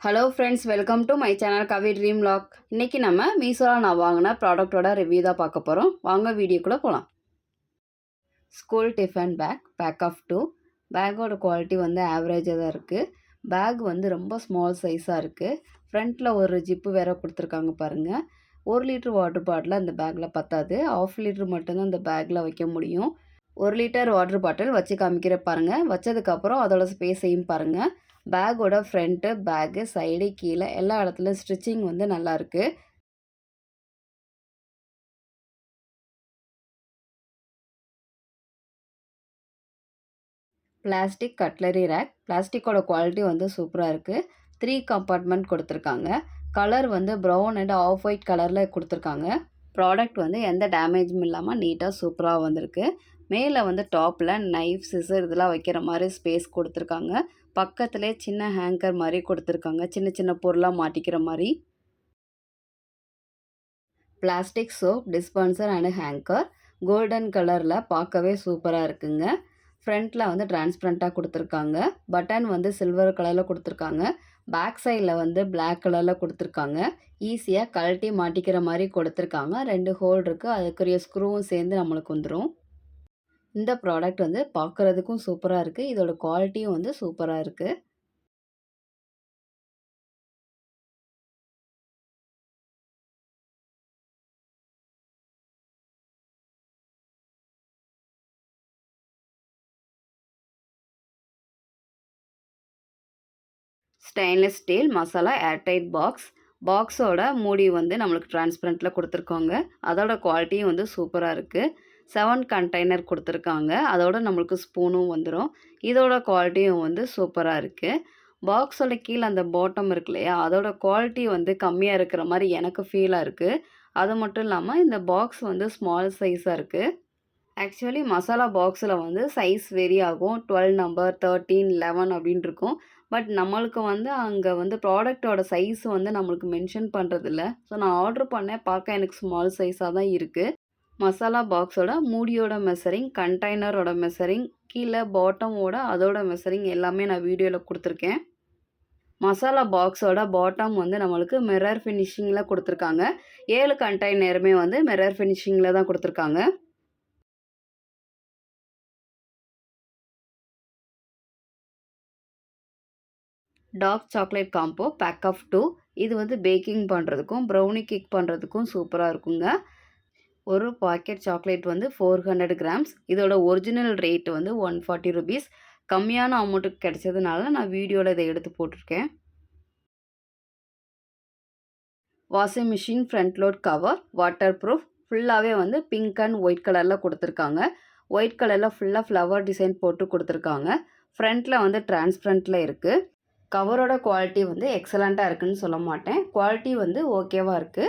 Hello friends welcome to my channel Kavi dream log இன்றைக்கி நம்ம மீஷோவில் நான் வாங்கின ப்ராடக்ட்டோட ரிவ்யூ தான் பார்க்க போகிறோம் வாங்க வீடியோக்குள்ளே போகலாம் school tiffin bag pack of two பேக்கோட குவாலிட்டி வந்து ஆவரேஜாக தான் இருக்குது பேக் வந்து ரொம்ப ஸ்மால் சைஸாக இருக்குது ஃப்ரண்ட்டில் ஒரு ஜிப்பு வேற கொடுத்துருக்காங்க பாருங்கள் ஒரு லிட்டர் வாட்டர் பாட்டில் அந்த பேக்கில் பத்தாது. ஆஃப் லிட்டர் மட்டும்தான் அந்த பேக்கில் வைக்க முடியும். ஒரு லிட்டர் வாட்டர் பாட்டில் வச்சு காமிக்கிற பாருங்கள் வச்சதுக்கப்புறம் அதோட ஸ்பேஸையும் பாருங்கள் பேக்கோட ஃப்ரண்ட்டு பேக்கு சைடு கீழே எல்லா இடத்துலையும் ஸ்டிச்சிங் வந்து நல்லாயிருக்கு பிளாஸ்டிக் கட்லரி ரேக். பிளாஸ்டிக்கோட குவாலிட்டி வந்து சூப்பராக இருக்குது த்ரீ கம்பார்ட்மெண்ட் கொடுத்துருக்காங்க. கலர் வந்து ப்ரௌன் அண்ட் ஆஃப் ஒயிட் கலரில் கொடுத்துருக்காங்க. ப்ராடக்ட் வந்து எந்த டேமேஜும் இல்லாமல் நீட்டாக சூப்பராக வந்திருக்கு. மேலே வந்து டாப்பில் நைஃப் சிசர் இதெல்லாம் வைக்கிற மாதிரி ஸ்பேஸ் கொடுத்துருக்காங்க. பக்கத்துலேயே சின்ன ஹேங்கர் மாதிரி கொடுத்துருக்காங்க. சின்ன சின்ன பொருளாக மாட்டிக்கிற மாதிரி. Plastic soap dispenser and hanger. Golden கலரில் பார்க்கவே சூப்பராக இருக்குங்க. ஃப்ரண்ட்டில் வந்து டிரான்ஸ்பரண்ட்டாக கொடுத்துருக்காங்க. பட்டன் வந்து சில்வர் கலரில் கொடுத்துருக்காங்க. பேக் சைடில் வந்து பிளாக் கலரில் கொடுத்துருக்காங்க. ஈஸியாக கழட்டி மாட்டிக்கிற மாதிரி கொடுத்துருக்காங்க. ரெண்டு ஹோல் இருக்குது அதுக்குரிய ஸ்க்ரூவும் சேர்ந்து நம்மளுக்கு வந்துடும் இந்த ப்ராடக்ட் வந்து பார்க்குறதுக்கும் சூப்பராக இருக்குது இதோட குவாலிட்டியும் வந்து சூப்பராக இருக்குது stainless steel masala airtight box பாக்ஸோட மூடி வந்து நம்மளுக்கு டிரான்ஸ்பரண்ட்டில் கொடுத்துருக்கோங்க. அதோட குவாலிட்டியும் வந்து சூப்பராக இருக்குது செவன் கண்டெய்னர் கொடுத்துருக்காங்க. அதோட நம்மளுக்கு ஸ்பூனும் வந்துடும் இதோட குவாலிட்டியும் வந்து சூப்பராக இருக்குது பாக்ஸோட கீழே அந்த பாட்டம் இருக்கு இல்லையா? அதோட குவாலிட்டி வந்து கம்மியாக இருக்கிற மாதிரி எனக்கு ஃபீலாக இருக்குது அது மட்டும் இல்லாமல் இந்த பாக்ஸ் வந்து ஸ்மால் சைஸாக இருக்குது ஆக்சுவலி மசாலா பாக்ஸில் வந்து சைஸ் வெரி ஆகும். டுவெல் நம்பர் தேர்ட்டீன் லெவன் அப்படின்னு இருக்கும் பட் நம்மளுக்கு வந்து அங்கே வந்து ப்ராடக்டோட சைஸ் வந்து நம்மளுக்கு மென்ஷன் பண்ணுறதில்ல ஸோ நான் ஆர்டர் பண்ணேன். பார்க்க எனக்கு ஸ்மால் சைஸாக தான் இருக்குது மசாலா பாக்ஸோட மூடியோட மெசரிங் கண்டெய்னரோட மெசரிங் கீழே பாட்டமோட அதோட மெசரிங் எல்லாமே நான் வீடியோவில் கொடுத்துருக்கேன். மசாலா பாக்ஸோட பாட்டம் வந்து நம்மளுக்கு மிரர் ஃபினிஷிங்கில் கொடுத்துருக்காங்க. ஏழு கண்டெய்னருமே வந்து மிரர் ஃபினிஷிங்கில் தான் கொடுத்துருக்காங்க. Dark chocolate combo pack of two. இது வந்து பேக்கிங் பண்ணுறதுக்கும் ப்ரௌனி கேக் பண்ணுறதுக்கும் சூப்பராக இருக்குங்க. ஒரு பாக்கெட் சாக்லேட் வந்து ஃபோர் ஹண்ட்ரட் கிராம்ஸ். இதோட ஒரிஜினல் ரேட் வந்து ஒன் ஃபார்ட்டி ருபீஸ். கம்மியான அமௌண்ட்டுக்கு கிடைச்சதுனால நான் வீடியோவில் இதை எடுத்து போட்டிருக்கேன். Washing machine front load cover waterproof ஃபுல்லாகவே வந்து பிங்க் அண்ட் ஒயிட் கலரில் கொடுத்துருக்காங்க. ஒயிட் கலரில் ஃபுல்லாக ஃப்ளவர் டிசைன் போட்டு கொடுத்துருக்காங்க. ஃப்ரண்ட்டில் வந்து டிரான்ஸ்பரண்ட்டில் இருக்குது கவரோட குவாலிட்டி வந்து எக்ஸலண்ட்டாக இருக்குதுன்னு சொல்ல மாட்டேன். குவாலிட்டி வந்து ஓகேவாக இருக்குது